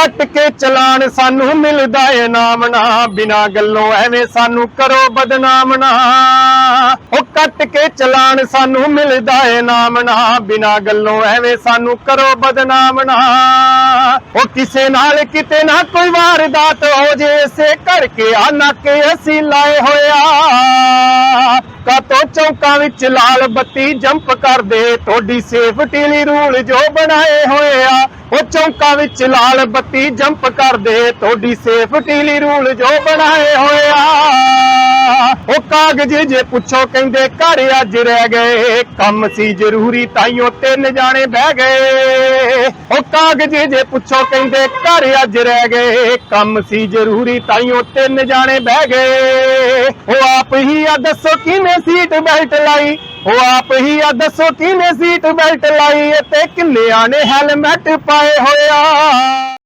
ਕੱਟ ਕੇ ਚਲਾਨ ਸਾਨੂੰ ਮਿਲਦਾ ਏ ਨਾਮ ਨਾ। ਬਿਨਾ ਗੱਲੋਂ ਐਵੇਂ ਸਾਨੂੰ ਕਰੋ ਬਦਨਾਮ ਨਾ। ਉਹ ਕੱਟ ਕੇ ਚਲਾਨ ਸਾਨੂੰ ਮਿਲਦਾ ਏ ਨਾਮ ਨਾ। ਬਿਨਾ ਗੱਲੋਂ ਐਵੇਂ ਸਾਨੂੰ ਕਰੋ ਬਦਨਾਮ ਨਾ। ਉਹ ਕਿਸੇ ਨਾਲ ਕਿਤੇ ਨਾ ਕੋਈ ਵਾਰਦਾਤ ਹੋ ਜੇ, ਇਸੇ ਕਰਕੇ ਆ ਨਾਕੇ ਅਸੀਂ ਲਾਏ ਹੋਇਆ। ਕਾਤੋਂ ਚੌਂਕਾਂ ਵਿੱਚ ਲਾਲ ਬੱਤੀ ਜੰਪ ਕਰਦੇ, ਤੁਹਾਡੀ ਸੇਫਟੀ ਲਈ ਰੂਲ ਜੋ ਬਣਾਏ ਹੋਏ ਆ। ਉਹ ਚੌਂਕਾਂ ਵਿੱਚ ਲਾਲ ਬੱਤੀ ਜੰਪ ਕਰਦੇ, ਤੁਹਾਡੀ ਸੇਫਟੀ ਲਈ ਰੂਲ ਜੋ ਬਣਾਏ ਹੋਏ ਉਹ ਕਾਗਜ਼ ਜੇ ਪੁੱਛੋ ਕਹਿੰਦੇ, ਘਰ ਅੱਜ ਰਹਿ ਗਏ। ਕੰਮ ਸੀ ਜ਼ਰੂਰੀ, ਤਾਈਓ ਤਿੰਨ ਜਾਣੇ ਬਹਿ ਗਏ। ਉਹ ਕਾਗਜ਼ ਜੇ ਪੁੱਛੋ ਕਹਿੰਦੇ, ਘਰ ਅੱਜ ਰਹਿ ਗਏ। ਕੰਮ ਸੀ ਜ਼ਰੂਰੀ, ਤਾਈਓ ਤਿੰਨ ਜਾਣੇ ਬਹਿ ਗਏ। ਉਹ ਆਪ ਹੀ ਆ, ਦੱਸੋ ਕਿਵੇਂ ਸੀਟ ਬੈਲਟ ਲਾਈ? ਉਹ ਆਪ ਹੀ ਆ, ਦੱਸੋ ਕਿਵੇਂ ਸੀਟ ਬੈਲਟ ਲਾਈ ਤੇ ਕਿੰਨਿਆਂ ਨੇ ਹੈਲਮਟ ਪਾਏ ਹੋਇਆ